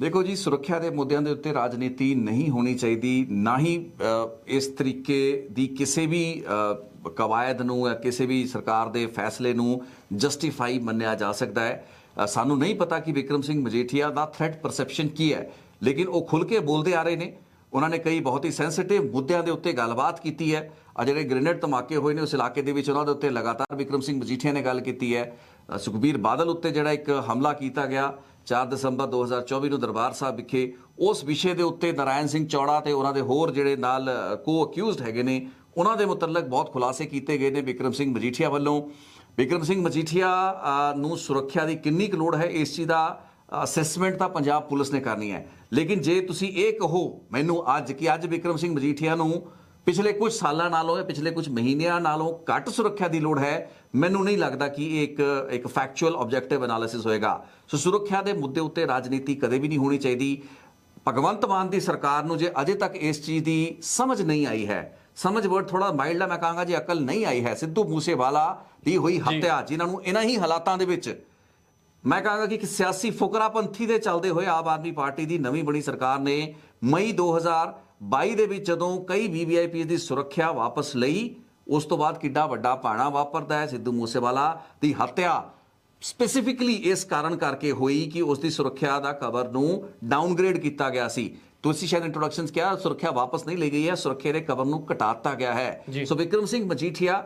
ਦੇਖੋ ਜੀ, ਸੁਰੱਖਿਆ ਦੇ ਮੁੱਦਿਆਂ ਦੇ ਉੱਤੇ ਰਾਜਨੀਤੀ ਨਹੀਂ ਹੋਣੀ ਚਾਹੀਦੀ, ਨਾ ਹੀ ਇਸ ਤਰੀਕੇ ਦੀ ਕਿਸੇ ਵੀ ਕਵਾਇਦ ਨੂੰ ਜਾਂ ਕਿਸੇ ਵੀ ਸਰਕਾਰ ਦੇ ਫੈਸਲੇ ਨੂੰ ਜਸਟੀਫਾਈ ਮੰਨਿਆ ਜਾ ਸਕਦਾ ਹੈ। ਸਾਨੂੰ ਨਹੀਂ ਪਤਾ ਕਿ ਵਿਕਰਮ ਸਿੰਘ ਮਜੀਠੀਆ ਦਾ ਥ੍ਰੈਟ ਪਰਸੈਪਸ਼ਨ ਕੀ ਹੈ, ਲੇਕਿਨ ਉਹ ਖੁੱਲ ਕੇ ਬੋਲਦੇ ਆ ਰਹੇ ਨੇ। ਉਹਨਾਂ ਨੇ ਕਈ ਬਹੁਤ ਹੀ ਸੈਂਸਿਟਿਵ ਮੁੱਦਿਆਂ ਦੇ ਉੱਤੇ ਗੱਲਬਾਤ ਕੀਤੀ ਹੈ। ਆ ਜਿਹੜੇ ਗ੍ਰੇਨੇਡ ਧਮਾਕੇ ਹੋਏ ਨੇ, ਉਸ ਇਲਾਕੇ ਦੇ ਵਿੱਚ ਉਹਨਾਂ ਦੇ ਉੱਤੇ ਲਗਾਤਾਰ ਵਿਕਰਮ ਸਿੰਘ ਮਜੀਠੀਆ ਨੇ ਗੱਲ ਕੀਤੀ ਹੈ। ਸੁਖਬੀਰ ਬਾਦਲ ਉੱਤੇ ਜਿਹੜਾ ਇੱਕ ਹਮਲਾ ਕੀਤਾ ਗਿਆ 4 ਦਸੰਬਰ 2024 ਨੂੰ ਦਰਬਾਰ ਸਾਹਿਬ ਵਿਖੇ ਉਸ ਵਿਸ਼ੇ ਦੇ ਉੱਤੇ ਨਾਰਾਇਣ ਸਿੰਘ ਚੌੜਾ ਤੇ ਉਹਨਾਂ ਦੇ ਹੋਰ ਜਿਹੜੇ ਨਾਲ ਕੋ ਅਕਿਊਜ਼ਡ ਹੈਗੇ ਨੇ, ਉਹਨਾਂ ਦੇ ਮੁਤਲਕ ਬਹੁਤ ਖੁਲਾਸੇ ਕੀਤੇ ਗਏ ਨੇ ਵਿਕਰਮ ਸਿੰਘ ਮਜੀਠੀਆ ਵੱਲੋਂ। ਵਿਕਰਮ ਸਿੰਘ ਮਜੀਠੀਆ ਨੂੰ ਸੁਰੱਖਿਆ ਦੀ ਕਿੰਨੀ ਕੁ ਲੋੜ ਹੈ? ਇਸ ਚੀਜ਼ ਦਾ ਅਸੈਸਮੈਂਟ ਤਾਂ ਪੰਜਾਬ ਪੁਲਿਸ ਨੇ ਕਰਨੀ ਹੈ। ਲੇਕਿਨ ਜੇ ਤੁਸੀਂ ਇਹ ਕਹੋ, ਮੈਨੂੰ ਅੱਜ ਕਿ ਅੱਜ ਵਿਕਰਮ ਸਿੰਘ ਮਜੀਠੀਆ ਨੂੰ ਪਿਛਲੇ ਕੁਝ ਸਾਲਾਂ ਨਾਲੋਂ ਜਾਂ ਪਿਛਲੇ ਕੁਝ ਮਹੀਨਿਆਂ ਨਾਲੋਂ ਘੱਟ ਸੁਰੱਖਿਆ ਦੀ ਲੋੜ ਹੈ। ਮੈਨੂੰ ਨਹੀਂ ਲੱਗਦਾ ਕਿ ਇਹ ਇੱਕ ਇੱਕ ਫੈਕਚੁਅਲ ਆਬਜੈਕਟਿਵ ਐਨਾਲਿਸਿਸ ਹੋਏਗਾ। ਸੋ ਸੁਰੱਖਿਆ ਦੇ ਮੁੱਦੇ ਉੱਤੇ ਰਾਜਨੀਤੀ ਕਦੇ ਵੀ ਨਹੀਂ ਹੋਣੀ ਚਾਹੀਦੀ। ਭਗਵੰਤ ਮਾਨ ਦੀ ਸਰਕਾਰ ਨੂੰ ਜੇ ਅਜੇ ਤੱਕ ਇਸ ਚੀਜ਼ ਦੀ ਸਮਝ ਨਹੀਂ ਆਈ ਹੈ ਸਮਝ ਵਰਡ ਥੋੜਾ ਮਾਈਲਡ ਹੈ ਮੈਂ ਕਹਾਂਗਾ ਜੀ ਅਕਲ ਨਹੀਂ ਆਈ ਹੈ ਸਿੱਧੂ ਮੂਸੇਵਾਲਾ ਦੀ ਹੋਈ ਹੱਤਿਆ ਜਿਨ੍ਹਾਂ ਨੂੰ ਇਹਨਾਂ ਹੀ ਹਾਲਾਤਾਂ ਦੇ ਵਿੱਚ ਮੈਂ ਕਹਾਂਗਾ ਕਿ ਇੱਕ ਸਿਆਸੀ ਫੁਕਰਾਪੰਥੀ ਦੇ ਚੱਲਦੇ ਹੋਏ ਆਮ ਆਦਮੀ ਪਾਰਟੀ ਦੀ ਨਵੀਂ ਬਣੀ ਸਰਕਾਰ ਨੇ ਮਈ 2022 ਦੇ ਵਿੱਚ ਜਦੋਂ ਕਈ ਵੀਵੀਆਈਪੀ ਦੀ ਸੁਰੱਖਿਆ ਵਾਪਸ ਲਈ ਉਸ ਤੋਂ ਬਾਅਦ ਕਿੱਡਾ ਵੱਡਾ ਪਾਣਾ ਵਾਪਰਦਾ ਹੈ ਸਿੱਧੂ ਮੂਸੇਵਾਲਾ ਦੀ ਹੱਤਿਆ। ਸਪੈਸੀਫਿਕਲੀ ਇਸ ਕਾਰਨ ਕਰਕੇ ਹੋਈ ਕਿ ਉਸ ਦੀ ਸੁਰੱਖਿਆ ਦਾ ਕਵਰ ਨੂੰ ਡਾਊਨਗ੍ਰੇਡ ਕੀਤਾ ਗਿਆ ਸੀ। ਤੁਸੀਂ ਸ਼ਾਇਦ ਇੰਟਰੋਡਕਸ਼ਨਸ ਕਿਹਾ ਸੁਰੱਖਿਆ ਵਾਪਸ ਨਹੀਂ ਲਈ ਗਈ ਹੈ ਸੁਰੱਖਿਆ ਦੇ ਕਵਰ ਨੂੰ ਘਟਾ ਦਿੱਤਾ ਗਿਆ ਹੈ। ਸੋ ਵਿਕਰਮ ਸਿੰਘ ਮਜੀਠੀਆ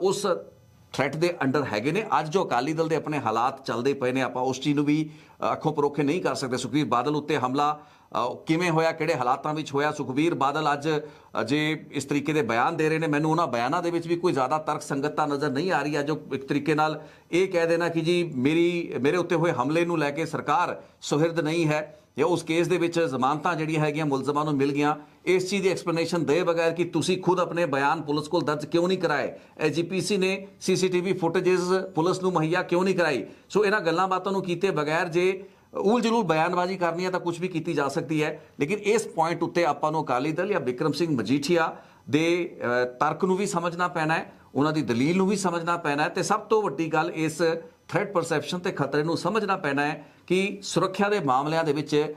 ਉਸ ਥ੍ਰੈਟ ਦੇ ਅੰਡਰ ਹੈਗੇ ਨੇ। ਅੱਜ ਜੋ ਅਕਾਲੀ ਦਲ ਦੇ ਆਪਣੇ ਹਾਲਾਤ ਚੱਲਦੇ ਪਏ ਨੇ, ਆਪਾਂ ਉਸ ਚੀਜ਼ ਨੂੰ ਵੀ ਅੱਖੋਂ ਪਰੋਖੇ ਨਹੀਂ ਕਰ ਸਕਦੇ। ਸੁਖਬੀਰ ਬਾਦਲ ਉੱਤੇ ਹਮਲਾ ਕਿਵੇਂ ਹੋਇਆ, ਕਿਹੜੇ ਹਾਲਾਤਾਂ ਵਿੱਚ ਹੋਇਆ? ਸੁਖਬੀਰ ਬਾਦਲ ਅੱਜ ਜੇ ਇਸ ਤਰੀਕੇ ਦੇ ਬਿਆਨ ਦੇ ਰਹੇ ਨੇ, ਮੈਨੂੰ ਉਹਨਾਂ ਬਿਆਨਾਂ ਦੇ ਵਿੱਚ ਵੀ ਕੋਈ ਜ਼ਿਆਦਾ ਤਰਕ ਸੰਗਤਤਾ ਨਜ਼ਰ ਨਹੀਂ ਆ ਰਹੀ। ਹੈ ਜੋ ਇੱਕ ਤਰੀਕੇ ਨਾਲ ਇਹ ਕਹਿ ਦੇਣਾ ਕਿ ਜੀ, ਮੇਰੀ, ਮੇਰੇ ਉੱਤੇ ਹੋਏ ਹਮਲੇ ਨੂੰ ਲੈ ਕੇ ਸਰਕਾਰ ਸੁਹਿਰਦ ਨਹੀਂ ਹੈ। ਜਾਂ ਉਸ ਕੇਸ ਦੇ ਵਿੱਚ ਜ਼ਮਾਨਤਾਂ ਜਿਹੜੀਆਂ ਹੈਗੀਆਂ, ਮੁਲਜ਼ਮਾਂ ਨੂੰ ਮਿਲ ਗਈਆਂ, ਇਸ ਚੀਜ਼ ਦੀ ਐਕਸਪਲੇਨੇਸ਼ਨ ਦੇ ਬਗੈਰ ਕਿ ਤੁਸੀਂ ਖੁਦ ਆਪਣੇ ਬਿਆਨ ਪੁਲਿਸ ਕੋਲ ਦਰਜ ਕਿਉਂ ਨਹੀਂ ਕਰਾਏ? ਐਜੀਪੀਸੀ ਨੇ ਸੀਸੀਟੀਵੀ ਫੁਟੇजेस ਪੁਲਿਸ ਨੂੰ ਮੁਹੱਈਆ ਕਿਉਂ ਨਹੀਂ ਕਰਾਈ? ਸੋ ਇਹਨਾਂ ਗੱਲਾਂ ਬਾਤਾਂ ਨੂੰ ਕੀਤੇ ਬਗੈਰ ਜੇ ਉਲ ਜਲੂਲ ਬਿਆਨਬਾਜ਼ੀ ਕਰਨੀ ਹੈ ਤਾਂ ਕੁਝ ਵੀ ਕੀਤੀ ਜਾ ਸਕਦੀ ਹੈ। ਲੇਕਿਨ ਇਸ ਪੁਆਇੰਟ ਉੱਤੇ ਆਪਾਂ ਨੂੰ ਅਕਾਲੀ ਦਲ ਜਾਂ ਵਿਕਰਮ ਸਿੰਘ ਮਜੀਠੀਆ ਦੇ ਤਰਕ ਨੂੰ ਵੀ ਸਮਝਣਾ ਪੈਣਾ ਹੈ, ਉਹਨਾਂ ਦੀ ਦਲੀਲ ਨੂੰ ਵੀ ਸਮਝਣਾ ਪੈਣਾ ਹੈ ਤੇ ਸਭ ਤੋਂ ਵੱਡੀ ਗੱਲ ਇਸ ਥ੍ਰੈਟ ਪਰਸੈਪਸ਼ਨ ਤੇ ਖਤਰੇ ਨੂੰ ਸਮਝਣਾ ਪੈਣਾ ਹੈ ਕਿ ਸੁਰੱਖਿਆ ਦੇ ਮਾਮਲਿਆਂ ਦੇ ਵਿੱਚ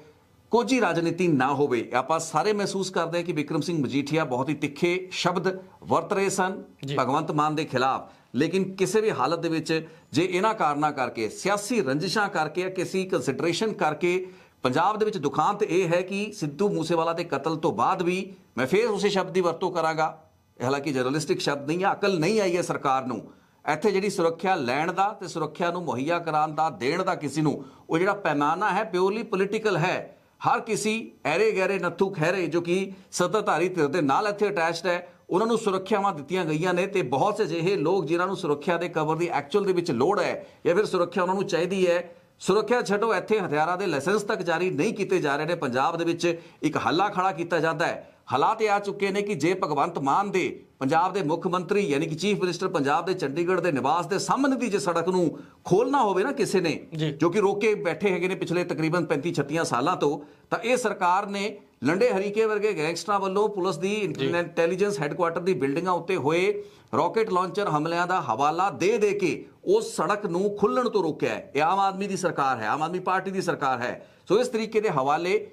ਕੋਈ ਰਾਜਨੀਤੀ ਨਾ ਹੋਵੇ। ਆਪਾਂ ਸਾਰੇ ਮਹਿਸੂਸ ਕਰਦੇ ਹਾਂ ਕਿ ਵਿਕਰਮ ਸਿੰਘ ਮਜੀਠੀਆ ਬਹੁਤ ਹੀ ਤਿੱਖੇ ਸ਼ਬਦ ਵਰਤ ਰਹੇ ਸਨ ਭਗਵੰਤ ਮਾਨ ਦੇ ਖਿਲਾਫ। ਲੇਕਿਨ ਕਿਸੇ ਵੀ ਹਾਲਤ ਦੇ ਵਿੱਚ ਜੇ ਇਹਨਾਂ ਕਾਰਨਾਂ ਕਰਕੇ ਸਿਆਸੀ ਰੰਜਿਸ਼ਾਂ ਕਰਕੇ ਕਿਸੇ ਕੰਸੀਡਰੇਸ਼ਨ ਕਰਕੇ ਪੰਜਾਬ ਦੇ ਵਿੱਚ ਦੁਖਾਂਤ ਇਹ ਹੈ ਕਿ ਸਿੱਧੂ ਮੂਸੇਵਾਲਾ ਦੇ ਕਤਲ ਤੋਂ ਬਾਅਦ ਵੀ ਮੈਂ ਫੇਰ ਉਸੇ ਸ਼ਬਦ ਦੀ ਵਰਤੋਂ ਕਰਾਂਗਾ। ਹਾਲਾਂਕਿ ਜਰਨਲਿਸਟਿਕ ਸ਼ਬਦ ਨਹੀਂ ਹੈ ਅਕਲ ਨਹੀਂ ਆਈ ਹੈ ਸਰਕਾਰ ਨੂੰ। ਇੱਥੇ ਜਿਹੜੀ ਸੁਰੱਖਿਆ ਲੈਣ ਦਾ ਤੇ ਸੁਰੱਖਿਆ ਨੂੰ ਮੁਹੱਈਆ ਕਰਾਉਣ ਦਾ, ਦੇਣ ਦਾ ਕਿਸੇ ਨੂੰ, ਉਹ ਜਿਹੜਾ ਪੈਮਾਨਾ ਹੈ ਪਿਓਰਲੀ ਪੋਲੀਟੀਕਲ ਹੈ। ਹਰ ਕਿਸੇ ਐਰੇ ਗੈਰੇ ਨੱਥੂ ਖਹਿਰੇ, ਜੋ ਕਿ ਸੱਤਾਧਾਰੀ ਧਿਰ ਦੇ ਨਾਲ ਇੱਥੇ ਅਟੈਚਡ ਹੈ, ਉਹਨਾਂ ਨੂੰ ਸੁਰੱਖਿਆਵਾਂ ਦਿੱਤੀਆਂ ਗਈਆਂ ਨੇ ਤੇ ਬਹੁਤ ਸੇ ਅਜਿਹੇ ਲੋਕ ਜਿਨ੍ਹਾਂ ਨੂੰ ਸੁਰੱਖਿਆ ਦੇ ਕਵਰ ਦੀ ਐਕਚੁਅਲ ਦੇ ਵਿੱਚ ਲੋੜ ਹੈ, ਜਾਂ ਫਿਰ ਸੁਰੱਖਿਆ ਉਹਨਾਂ ਨੂੰ ਚਾਹੀਦੀ ਹੈ। ਸੁਰੱਖਿਆ ਛੱਡੋ, ਇੱਥੇ ਹਥਿਆਰਾਂ ਦੇ ਲਾਇਸੈਂਸ ਤੱਕ ਜਾਰੀ ਨਹੀਂ ਕੀਤੇ ਜਾ ਰਹੇ ਨੇ। ਪੰਜਾਬ ਦੇ ਵਿੱਚ ਇੱਕ ਹੱਲਾ ਖੜਾ ਕੀਤਾ ਜਾਂਦਾ ਹੈ। ਹਾਲਾਤ ਇਹ ਆ ਚੁੱਕੇ ਨੇ ਕਿ ਜੇ ਭਗਵੰਤ ਮਾਨ ਦੇ ਪੰਜਾਬ ਦੇ ਮੁੱਖ ਮੰਤਰੀ ਯਾਨੀ ਕਿ ਚੀਫ ਮਿਨਿਸਟਰ ਪੰਜਾਬ ਦੇ ਚੰਡੀਗੜ੍ਹ ਦੇ ਨਿਵਾਸ ਦੇ ਸਾਹਮਣੇ ਦੀ ਜੇ ਸੜਕ ਨੂੰ ਖੋਲਣਾ ਹੋਵੇ ਨਾ ਕਿਸੇ ਨੇ ਜੋ। ਕਿ ਰੋਕ ਬੈਠੇ ਹੈਗੇ ਨੇ ਪਿਛਲੇ ਤਕਰੀਬਨ 35 36 ਸਾਲਾਂ ਤੋਂ ਤਾਂ ਇਹ ਸਰਕਾਰ ਨੇ ਲੰਡੇ ਹਰੀਕੇ ਵਰਗੇ ਗੈਂਗਸਟਰਾਂ ਵੱਲੋਂ ਪੁਲਿਸ ਦੀ ਇੰਟੈਲੀਜੈਂਸ ਹੈੱਡਕੁਆਟਰ ਦੀ ਬਿਲਡਿੰਗਾਂ ਉੱਤੇ ਹੋਏ ਰਾਕੇਟ ਲਾਂਚਰ ਹਮਲਿਆਂ ਦਾ ਹਵਾਲਾ ਦੇ ਦੇ ਕੇ ਉਸ ਸੜਕ ਨੂੰ ਖੁੱਲਣ ਤੋਂ ਰੋਕਿਆ ਹੈ। ਇਹ ਆਮ ਆਦਮੀ ਦੀ ਸਰਕਾਰ ਹੈ ਆਮ ਆਦਮੀ ਪਾਰਟੀ ਦੀ ਸਰਕਾਰ ਹੈ। ਸੋ ਇਸ ਤਰੀਕੇ ਦੇ ਹਵਾਲੇ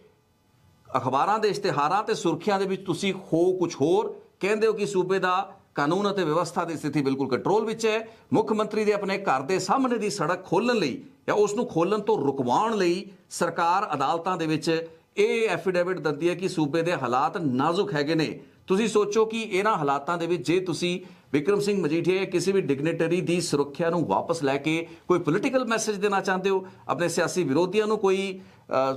ਅਖਬਾਰਾਂ ਦੇ ਇਸ਼ਤਿਹਾਰਾਂ ਤੇ ਸੁਰਖੀਆਂ ਦੇ ਵਿੱਚ ਤੁਸੀਂ ਹੋ ਕੁਝ ਹੋਰ। ਕਹਿੰਦੇ ਹੋ ਕਿ ਸੂਬੇ ਦਾ ਕਾਨੂੰਨ ਅਤੇ ਵਿਵਸਥਾ ਦੀ ਸਥਿਤੀ ਬਿਲਕੁਲ ਕੰਟਰੋਲ ਵਿੱਚ ਹੈ। ਮੁੱਖ ਮੰਤਰੀ ਦੇ ਆਪਣੇ ਘਰ ਦੇ ਸਾਹਮਣੇ ਦੀ ਸੜਕ ਖੋਲਣ ਲਈ ਜਾਂ ਉਸ ਨੂੰ ਖੋਲਣ ਤੋਂ ਰੁਕਵਾਉਣ ਲਈ ਸਰਕਾਰ ਅਦਾਲਤਾਂ ਦੇ ਵਿੱਚ ਇਹ ਐਫੀਡੇਵਿਟ ਦਿੰਦੀ ਹੈ ਕਿ ਸੂਬੇ ਦੇ ਹਾਲਾਤ ਨਾਜ਼ੁਕ ਹੈਗੇ ਨੇ। ਤੁਸੀਂ ਸੋਚੋ ਕਿ ਇਹਨਾਂ ਹਾਲਾਤਾਂ ਦੇ ਵਿੱਚ ਜੇ ਤੁਸੀਂ ਵਿਕਰਮ ਸਿੰਘ ਮਜੀਠੀਆ ਕਿਸੇ ਵੀ ਡਿਗਨਿਟਰੀ ਦੀ ਸੁਰੱਖਿਆ ਨੂੰ ਵਾਪਸ ਲੈ ਕੇ ਕੋਈ ਪੋਲੀਟੀਕਲ ਮੈਸੇਜ ਦੇਣਾ ਚਾਹੁੰਦੇ ਹੋ, ਆਪਣੇ ਸਿਆਸੀ ਵਿਰੋਧੀਆਂ ਨੂੰ ਕੋਈ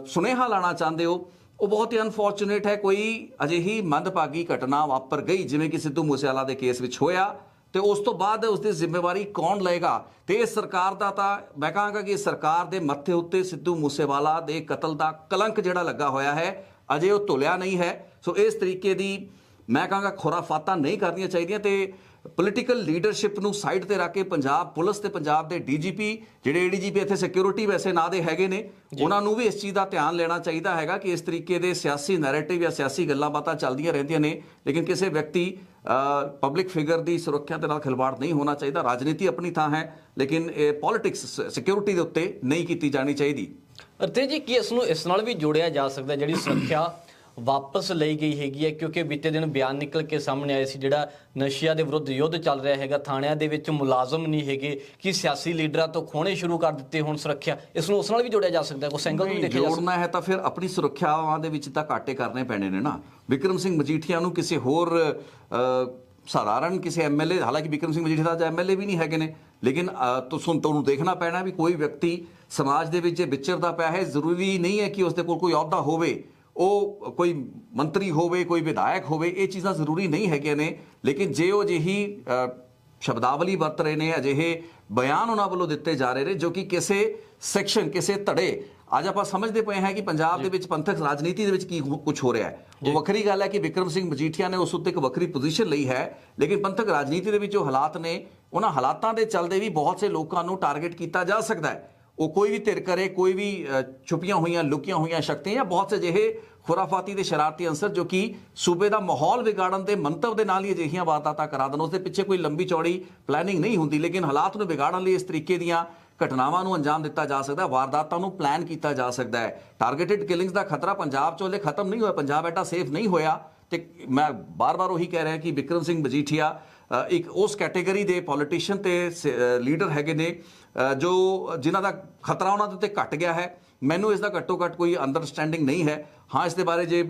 ਸੁਨੇਹਾ ਲਾਣਾ ਚਾਹੁੰਦੇ ਹੋ ਉਹ ਬਹੁਤ ਹੀ ਅਨਫੋਰਚੂਨੇਟ ਹੈ, ਕੋਈ ਅਜਿਹੀ ਮੰਦਭਾਗੀ ਘਟਨਾ ਵਾਪਰ ਗਈ, ਜਿਵੇਂ ਕਿ ਸਿੱਧੂ ਮੂਸੇਵਾਲਾ ਦੇ ਕੇਸ ਵਿੱਚ ਹੋਇਆ। ਤੇ ਉਸ ਤੋਂ ਬਾਅਦ ਉਸ ਦੀ ਜ਼ਿੰਮੇਵਾਰੀ ਕੌਣ ਲਏਗਾ? ਤੇ ਇਹ ਸਰਕਾਰ ਦਾ ਤਾਂ, ਮੈਂ ਕਹਾਂਗਾ ਕਿ ਸਰਕਾਰ ਦੇ ਮੱਥੇ ਉੱਤੇ ਸਿੱਧੂ ਮੂਸੇਵਾਲਾ ਦੇ ਕਤਲ ਦਾ ਕਲੰਕ ਜਿਹੜਾ ਲੱਗਾ ਹੋਇਆ ਹੈ, ਅਜੇ ਉਹ ਤੁਲਿਆ ਨਹੀਂ ਹੈ। ਸੋ ਇਸ ਤਰੀਕੇ ਦੀ ਮੈਂ ਕਹਾਂਗਾ ਖੁਰਾਫਾਤਾਂ ਨਹੀਂ ਕਰਨੀਆਂ ਚਾਹੀਦੀਆਂ ਤੇ ਪੋਲੀਟੀਕਲ ਲੀਡਰਸ਼ਿਪ ਨੂੰ ਸਾਈਡ ਤੇ ਰੱਖ ਕੇ ਪੰਜਾਬ ਪੁਲਿਸ ਤੇ ਪੰਜਾਬ ਦੇ ਡੀਜੀਪੀ ਜਿਹੜੇ ਏਡੀਜੀਪੀ ਇੱਥੇ ਸਿਕਿਉਰਿਟੀ ਵੈਸੇ ਨਾਂ ਦੇ ਹੈਗੇ ਨੇ ਉਹਨਾਂ ਨੂੰ ਵੀ ਇਸ ਚੀਜ਼ ਦਾ ਧਿਆਨ ਲੈਣਾ ਚਾਹੀਦਾ ਹੈਗਾ ਕਿ ਇਸ ਤਰੀਕੇ ਦੇ ਸਿਆਸੀ ਨੈਰੇਟਿਵ ਜਾਂ ਸਿਆਸੀ ਗੱਲਾਂ ਬਾਤਾਂ ਚੱਲਦੀਆਂ ਰਹਿੰਦੀਆਂ ਨੇ ਲੇਕਿਨ ਕਿਸੇ ਵਿਅਕਤੀ ਪਬਲਿਕ ਫਿਗਰ ਦੀ ਸੁਰੱਖਿਆ ਦੇ ਨਾਲ ਖਿਲਵਾੜ ਨਹੀਂ ਹੋਣਾ ਚਾਹੀਦਾ ਰਾਜਨੀਤੀ ਆਪਣੀ ਥਾਂ ਹੈ ਲੇਕਿਨ ਇਹ ਪੋਲਿਟਿਕਸ ਸਿਕਿਉਰਿਟੀ ਦੇ ਉੱਤੇ ਨਹੀਂ ਕੀਤੀ ਜਾਣੀ ਚਾਹੀਦੀ। ਅਤੇ ਜੀ ਕੀ ਇਸ ਨੂੰ ਇਸ ਨਾਲ ਵੀ ਜੋੜਿਆ ਜਾ ਸਕਦਾ ਜਿਹੜੀ ਸੁਰੱਖਿਆ ਵਾਪਸ ਲਈ ਗਈ ਹੈਗੀ ਹੈ ਕਿਉਂਕਿ ਬੀਤੇ ਦਿਨ ਬਿਆਨ ਨਿਕਲ ਕੇ ਸਾਹਮਣੇ ਆਇਆ ਸੀ ਜਿਹੜਾ ਨਸ਼ਿਆਂ ਦੇ ਵਿਰੁੱਧ ਯੁੱਧ ਚੱਲ ਰਿਹਾ ਹੈਗਾ। ਥਾਣਿਆਂ ਦੇ ਵਿੱਚ ਮੁਲਾਜ਼ਮ ਨਹੀਂ ਹੈਗੇ ਕਿ ਸਿਆਸੀ ਲੀਡਰਾਂ ਤੋਂ ਖੋਣੇ ਸ਼ੁਰੂ ਕਰ ਦਿੱਤੇ ਹੁਣ ਸੁਰੱਖਿਆ। ਇਸ ਨੂੰ ਉਸ ਨਾਲ ਵੀ ਜੋੜਿਆ ਜਾ ਸਕਦਾ ਹੈ ਕੋਈ ਸਿੰਗਲ ਨੂੰ ਦੇਖਿਆ ਜਾ ਸਕਦਾ ਜੋੜਨਾ ਹੈ ਤਾਂ ਫਿਰ ਆਪਣੀ ਸੁਰੱਖਿਆਵਾਂ ਦੇ ਵਿੱਚ ਤਾਂ ਘਾਟੇ ਕਰਨੇ ਪੈਣੇ ਨੇ ਨਾ। ਵਿਕਰਮ ਸਿੰਘ ਮਜੀਠੀਆ ਨੂੰ ਕਿਸੇ ਹੋਰ ਸਾਧਾਰਨ ਕਿਸੇ ਐਮਐਲਏ ਹਾਲਾਂਕਿ ਵਿਕਰਮ ਸਿੰਘ ਮਜੀਠੀਆ ਦਾ ਐਮਐਲਏ ਵੀ ਨਹੀਂ ਹੈਗੇ ਨੇ ਲੇਕਿਨ ਤੁਸਾਂ ਤੁਹਾਨੂੰ ਦੇਖਣਾ ਪੈਣਾ ਵੀ ਕੋਈ ਵਿਅਕਤੀ ਸਮਾਜ ਦੇ ਵਿੱਚ ਜੇ ਵਿਚਰਦਾ ਪਿਆ ਹੈ ਜ਼ਰੂਰੀ ਨਹੀਂ ਹੈ ਕਿ ਉਸਦੇ ਕੋਲ ਕੋਈ ਅਹੁਦਾ ਹੋਵੇ। ਉਹ ਕੋਈ ਮੰਤਰੀ ਹੋਵੇ ਕੋਈ ਵਿਧਾਇਕ ਹੋਵੇ ਇਹ ਚੀਜ਼ਾਂ ਜ਼ਰੂਰੀ ਨਹੀਂ ਹੈਗੀਆਂ ਨੇ। ਲੇਕਿਨ ਜੇ ਉਹ ਜਿਹੀ ਸ਼ਬਦਾਵਲੀ ਵਰਤ ਰਹੇ ਨੇ ਅਜਿਹੇ ਬਿਆਨ ਉਹਨਾਂ ਵੱਲੋਂ ਦਿੱਤੇ ਜਾ ਰਹੇ ਨੇ ਜੋ ਕਿ ਕਿਸੇ ਸੈਕਸ਼ਨ ਕਿਸੇ ਧੜੇ ਅੱਜ ਆਪਾਂ ਸਮਝਦੇ ਪਏ ਹਾਂ ਕਿ ਪੰਜਾਬ ਦੇ ਵਿੱਚ ਪੰਥਕ ਰਾਜਨੀਤੀ ਦੇ ਵਿੱਚ ਕੀ ਕੁਝ ਹੋ ਰਿਹਾ ਹੈ। ਉਹ ਵੱਖਰੀ ਗੱਲ ਹੈ ਕਿ ਵਿਕਰਮ ਸਿੰਘ ਮਜੀਠੀਆ ਨੇ ਉਸ ਉੱਤੇ ਇੱਕ ਵੱਖਰੀ ਪੋਜੀਸ਼ਨ ਲਈ ਹੈ ਲੇਕਿਨ ਪੰਥਕ ਰਾਜਨੀਤੀ ਦੇ ਵਿੱਚ ਜੋ ਹਾਲਾਤ ਨੇ ਉਹਨਾਂ ਹਾਲਾਤਾਂ ਦੇ ਚੱਲਦੇ ਵੀ ਬਹੁਤ ਸੇ ਲੋਕਾਂ ਨੂੰ ਟਾਰਗੇਟ ਕੀਤਾ ਜਾ ਸਕਦਾ ਹੈ। ਉਹ ਕੋਈ ਵੀ ਧਿਰ ਕਰੇ, ਕੋਈ ਵੀ ਛੁਪੀਆਂ ਹੋਈਆਂ, ਲੁਕੀਆਂ ਹੋਈਆਂ ਸ਼ਕਤੀਆਂ ਜਾਂ ਬਹੁਤ ਸੇ ਜਿਹੇ ਖੁਰਾਫਾਤੀ ਦੇ ਸ਼ਰਾਰਤੀ ਅੰਸਰ ਜੋ ਕਿ ਸੂਬੇ ਦਾ ਮਾਹੌਲ ਵਿਗਾੜਨ ਦੇ ਮੰਤਵ ਦੇ ਨਾਲ ਹੀ ਅਜਿਹੀਆਂ ਵਾਰਦਾਤਾਂ ਕਰਾ ਦੇਣ ਉਸ ਦੇ ਪਿੱਛੇ ਕੋਈ ਲੰਬੀ ਚੌੜੀ ਪਲੈਨਿੰਗ ਨਹੀਂ ਹੁੰਦੀ, ਲੇਕਿਨ ਹਾਲਾਤ ਨੂੰ ਵਿਗਾੜਨ ਲਈ ਇਸ ਤਰੀਕੇ ਦੀਆਂ ਘਟਨਾਵਾਂ ਨੂੰ ਅੰਜਾਮ ਦਿੱਤਾ ਜਾ ਸਕਦਾ ਹੈ, ਵਾਰਦਾਤਾਂ ਨੂੰ ਪਲਾਨ ਕੀਤਾ ਜਾ ਸਕਦਾ ਹੈ। ਟਾਰਗੇਟਡ ਕਿਲਿੰਗਸ ਦਾ ਖਤਰਾ ਪੰਜਾਬ 'ਚ ਹਲੇ ਖਤਮ ਨਹੀਂ ਹੋਇਆ, ਪੰਜਾਬ ਐਟਾ ਸੇਫ ਨਹੀਂ ਹੋਇਆ ਤੇ ਮੈਂ ਬਾਰ-ਬਾਰ ਉਹੀ ਕਹਿ ਰਿਹਾ ਕਿ ਵਿਕਰਮ ਸਿੰਘ ਮਜੀਠੀਆ ਇੱਕ ਉਸ ਕੈਟਾਗਰੀ ਦੇ ਪੋਲੀਟੀਸ਼ੀਅਨ ਤੇ ਲੀਡਰ ਹੈਗੇ ਨੇ ਜੋ ਜਿਨ੍ਹਾਂ ਦਾ ਖਤਰਾ ਉਹਨਾਂ ਦੇ ਉੱਤੇ ਘਟ ਗਿਆ ਹੈ। ਮੈਨੂੰ ਇਸ ਦਾ ਘੱਟੋ ਘੱਟ ਕੋਈ ਅੰਡਰਸਟੈਂਡਿੰਗ ਨਹੀਂ ਹੈ। ਹਾਂ, ਇਸ ਦੇ ਬਾਰੇ ਜੇ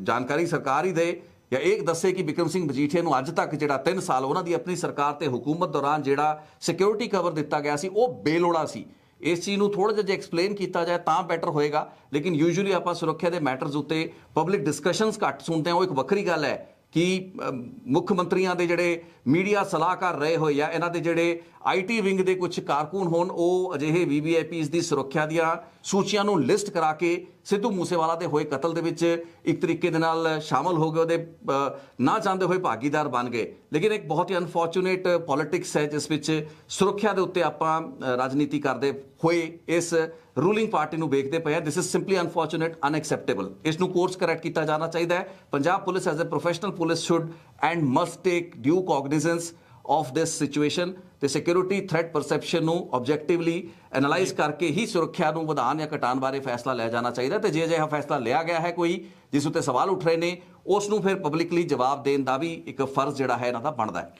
ਜਾਣਕਾਰੀ ਸਰਕਾਰ ਹੀ ਦੇ ਜਾਂ ਇਹ ਦੱਸੇ ਕਿ ਵਿਕਰਮ ਸਿੰਘ ਮਜੀਠੀਆ ਨੂੰ ਅੱਜ ਤੱਕ ਜਿਹੜਾ 3 ਸਾਲ ਉਹਨਾਂ ਦੀ ਆਪਣੀ ਸਰਕਾਰ ਤੇ ਹਕੂਮਤ ਦੌਰਾਨ ਜਿਹੜਾ ਸਿਕਿਉਰਿਟੀ ਕਵਰ ਦਿੱਤਾ ਗਿਆ ਸੀ, ਉਹ ਬੇਲੋੜਾ ਸੀ। ਇਸ ਚੀਜ਼ ਨੂੰ ਥੋੜਾ ਜਿਹਾ ਜੇ ਐਕਸਪਲੇਨ ਕੀਤਾ ਜਾਏ ਤਾਂ ਬੈਟਰ ਹੋਏਗਾ। ਲੇਕਿਨ ਯੂਜੂਲੀ ਆਪਾਂ ਸੁਰੱਖਿਆ ਦੇ ਮੈਟਰਸ ਉੱਤੇ ਪਬਲਿਕ ਡਿਸਕਸ਼ਨਸ ਘੱਟ ਸੁਣਦੇ ਹਾਂ, ਉਹ ਇੱਕ ਵੱਖਰੀ ਗੱਲ ਹੈ। ਕਿ ਮੁੱਖ ਮੰਤਰੀਆਂ ਦੇ ਜਿਹੜੇ ਮੀਡੀਆ ਸਲਾਹਕਾਰ ਰਹੇ ਹੋਏ ਆ, ਇਹਨਾਂ ਦੇ ਜਿਹੜੇ ਆਈਟੀ ਵਿੰਗ ਦੇ ਕੁਝ ਕਾਰਕੁਨ ਹੋਣ, ਉਹ ਅਜਿਹੇ ਵੀਵੀਆਈਪੀਸ ਦੀ ਸੁਰੱਖਿਆ ਦੀਆਂ ਸੂਚੀਆਂ ਨੂੰ ਲਿਸਟ ਕਰਾ ਕੇ ਸਿੱਧੂ ਮੂਸੇਵਾਲਾ ਦੇ ਹੋਏ ਕਤਲ ਦੇ ਵਿੱਚ ਇੱਕ ਤਰੀਕੇ ਦੇ ਨਾਲ ਸ਼ਾਮਲ ਹੋ ਗਏ, ਉਹਦੇ ਨਾ ਚਾਹੁੰਦੇ ਹੋਏ ਭਾਗੀਦਾਰ ਬਣ ਗਏ। ਲੇਕਿਨ ਇੱਕ ਬਹੁਤ ਹੀ ਅਨਫੋਰਚੂਨੇਟ ਪੋਲਿਟਿਕਸ ਹੈ, ਜਿਸ ਵਿੱਚ ਸੁਰੱਖਿਆ ਦੇ ਉੱਤੇ ਆਪਾਂ ਰਾਜਨੀਤੀ ਕਰਦੇ ਹੋਏ ਇਸ ਰੂਲਿੰਗ ਪਾਰਟੀ ਨੂੰ ਵੇਖਦੇ ਪਏ ਆ। This is simply unfortunate unacceptable ਇਸ ਨੂੰ ਕੋਰਸ ਕਰੈਕਟ ਕੀਤਾ ਜਾਣਾ ਚਾਹੀਦਾ ਹੈ। Punjab police as a professional police should and must take due cognizance of this situation ਤੇ ਸਿਕਿਉਰਿਟੀ ਥ੍ਰੈਟ ਪਰਸੈਪਸ਼ਨ ਨੂੰ ਆਬਜੈਕਟਿਵਲੀ ਐਨਾਲਾਈਜ਼ ਕਰਕੇ ਹੀ ਸੁਰੱਖਿਆ ਨੂੰ ਵਧਾਉਣ ਜਾਂ ਘਟਾਉਣ ਬਾਰੇ ਫੈਸਲਾ ਲਿਆ ਜਾਣਾ ਚਾਹੀਦਾ ਤੇ ਜੇ ਅਜਿਹਾ ਫੈਸਲਾ ਲਿਆ ਗਿਆ ਹੈ ਕੋਈ, ਜਿਸ ਉੱਤੇ ਸਵਾਲ ਉੱਠ ਰਹੇ ਨੇ ਉਸ ਨੂੰ ਫਿਰ ਪਬਲਿਕਲੀ ਜਵਾਬ ਦੇਣ ਦਾ ਵੀ ਇੱਕ ਫਰਜ਼ ਜਿਹੜਾ ਹੈ ਇਹਨਾਂ ਦਾ ਬਣਦਾ ਹੈ।